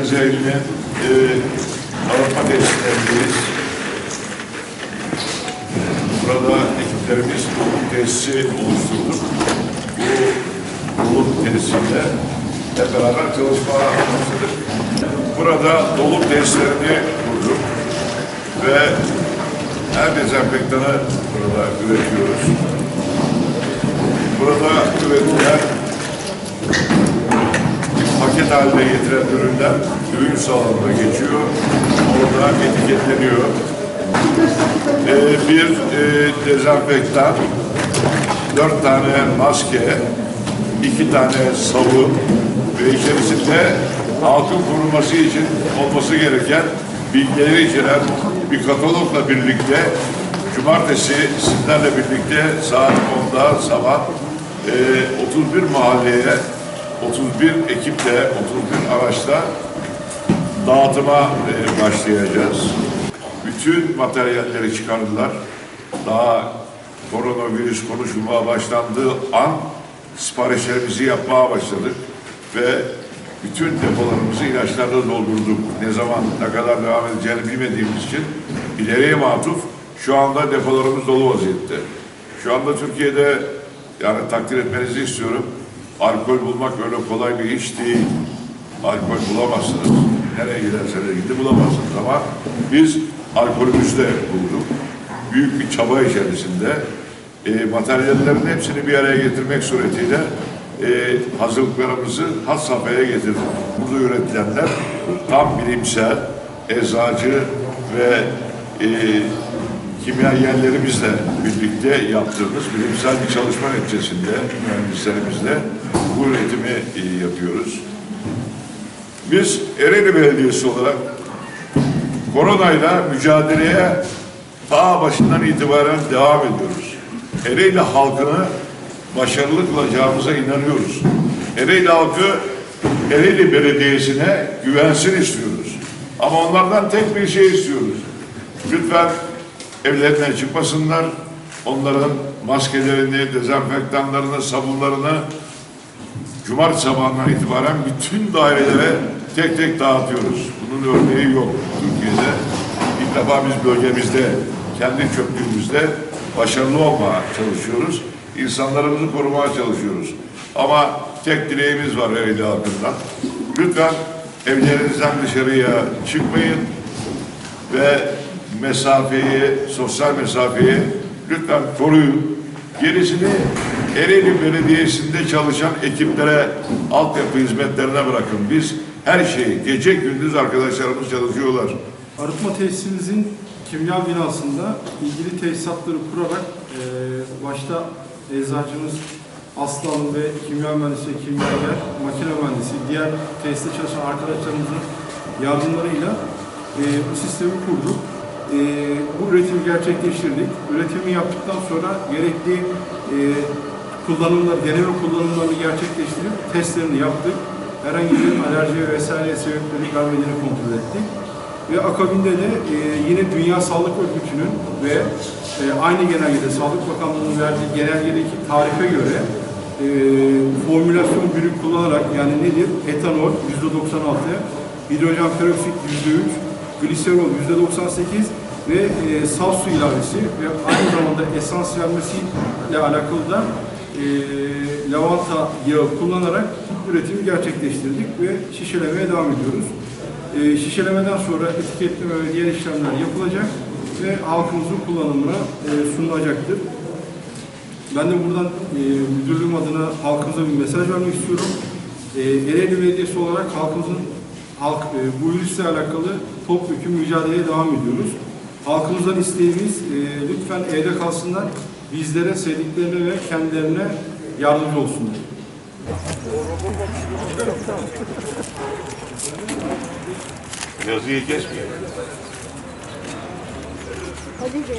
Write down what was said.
Rezervi'nin e, arıtma tesislerindeyiz. Burada ekiplerimiz dolum tesisi oluşturduk. Bu dolum tesisiyle hep beraber çalışmalar başladık. Burada dolum tesislerini kurduk ve her dezenfektanı burada üretiyoruz. Burada üretilen paket haline ürün salonuna geçiyor. Orada etiketleniyor. Ee, bir e, dezenfektan, dört tane maske, iki tane sabun ve içerisinde halkın korunması için olması gereken bilgileri içeren bir katalogla birlikte cumartesi sizlerle birlikte saat 10'da sabah e, 31 mahalleye 31 ekiple, 31 araçla dağıtıma e, başlayacağız. Bütün materyalleri çıkardılar. Daha koronavirüs konuşulmaya başlandığı an siparişlerimizi yapmaya başladık ve bütün depolarımızı ilaçlarla doldurduk. Ne zaman, ne kadar devam edeceğini bilmediğimiz için ileriye matuf şu anda depolarımız dolu vaziyette. Şu anda Türkiye'de yani takdir etmenizi istiyorum. Alkol bulmak öyle kolay bir iş değil. Alkol bulamazsınız. Nereye giderseniz gidin bulamazsınız ama biz alkolümüzü de bulduk. Büyük bir çaba içerisinde e, materyallerin hepsini bir araya getirmek suretiyle e, hazırlıklarımızı had safhaya getirdik. Burada üretilenler tam bilimsel, eczacı ve e, kimyagerlerimizle birlikte yaptığımız bilimsel bir çalışma neticesinde mühendislerimizle bu üretimi e, yapıyoruz. Biz Ereğli Belediyesi olarak koronayla mücadeleye ta başından itibaren devam ediyoruz. Ereğli halkını başarılı kılacağımıza inanıyoruz. Ereğli halkı Ereğli Belediyesi'ne güvensin istiyoruz. Ama onlardan tek bir şey istiyoruz. Lütfen evlerinden çıkmasınlar. Onların maskelerini, dezenfektanlarını, sabunlarını Cumartesi sabahından itibaren bütün dairelere tek tek dağıtıyoruz. Bunun örneği yok Türkiye'de. İlk defa biz bölgemizde, kendi çöplüğümüzde başarılı olmaya çalışıyoruz. İnsanlarımızı korumaya çalışıyoruz. Ama tek dileğimiz var Ereğli halkından. Lütfen evlerinizden dışarıya çıkmayın ve mesafeyi, sosyal mesafeyi lütfen koruyun. Gerisini Ereğli Belediyesi'nde çalışan ekiplere altyapı hizmetlerine bırakın. Biz her şeyi, gece gündüz arkadaşlarımız çalışıyorlar. Arıtma tesisimizin kimya binasında ilgili tesisatları kurarak e, başta eczacımız Aslan ve kimya mühendisi, kimyager, makine mühendisi, diğer tesiste çalışan arkadaşlarımızın yardımlarıyla e, bu sistemi kurduk. E, bu üretimi gerçekleştirdik. Üretimi yaptıktan sonra gerekli e, kullanımlar, deneme kullanımlarını gerçekleştirip testlerini yaptık. Herhangi bir alerji vesaire sebepleri vermediğini kontrol ettik. Ve akabinde de e, yine Dünya Sağlık Örgütü'nün ve e, aynı genelgede Sağlık Bakanlığı'nın verdiği genelgedeki tarife göre e, formülasyon ürün kullanarak yani nedir? Etanol %96, hidrojen peroksit %3, gliserol %98 ve e, saf su ilavesi ve aynı zamanda esans vermesiyle alakalı da e, lavanta yağı kullanarak üretimi gerçekleştirdik ve şişelemeye devam ediyoruz. E, şişelemeden sonra etiketleme ve diğer işlemler yapılacak ve halkımızın kullanımına e, sunulacaktır. Ben de buradan e, müdürlüğüm adına halkımıza bir mesaj vermek istiyorum. E, Ereğli Belediyesi olarak halkımızın halk, e, bu virüsle alakalı topyekun mücadeleye devam ediyoruz. Halkımızdan isteğimiz e, lütfen evde kalsınlar, bizlere, sevdiklerine ve kendilerine yardımcı olsunlar. Yazıyı kesmiyor. Hadi gel.